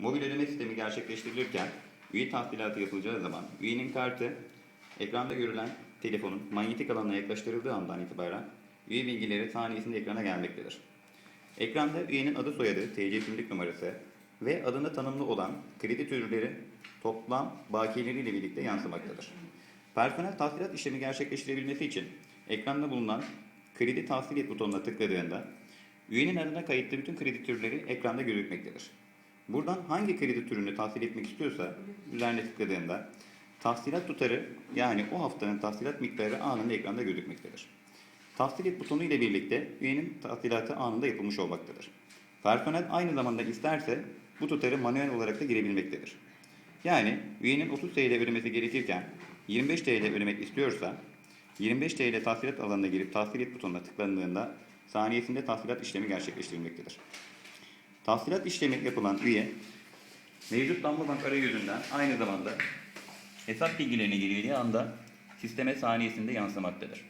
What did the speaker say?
mobil ödeme sistemi gerçekleştirilirken üye tahsilatı yapılacağı zaman üyenin kartı ekranda görülen telefonun manyetik alanına yaklaştırıldığı andan itibaren üye bilgileri saniyesinde ekrana gelmektedir. Ekranda üyenin adı soyadı, TC kimlik numarası ve adında tanımlı olan kredi türleri toplam bakiyeleriyle birlikte yansımaktadır. Personel tahsilat işlemi gerçekleştirebilmesi için ekranda bulunan kredi tahsil et butonuna tıkladığında üyenin adına kayıtlı bütün kredi türleri ekranda gözükmektedir. Buradan hangi kredi türünü tahsil etmek istiyorsa üzerine tıkladığında tahsilat tutarı yani o haftanın tahsilat miktarı anında ekranda gözükmektedir. Tahsil et butonu ile birlikte üyenin tahsilatı anında yapılmış olmaktadır. Personel aynı zamanda isterse bu tutarı manuel olarak da girebilmektedir. Yani üyenin 30 TL ödemesi gerekirken 25 TL ödemek istiyorsa 25 TL tahsilat alanına girip tahsil et butonuna tıklandığında saniyesinde tahsilat işlemi gerçekleştirilmektedir. Tahsilat işlemi yapılan üye mevcut Damla Bank arayüzünden aynı zamanda hesap bilgilerini girdiği anda sisteme saniyesinde yansımaktadır.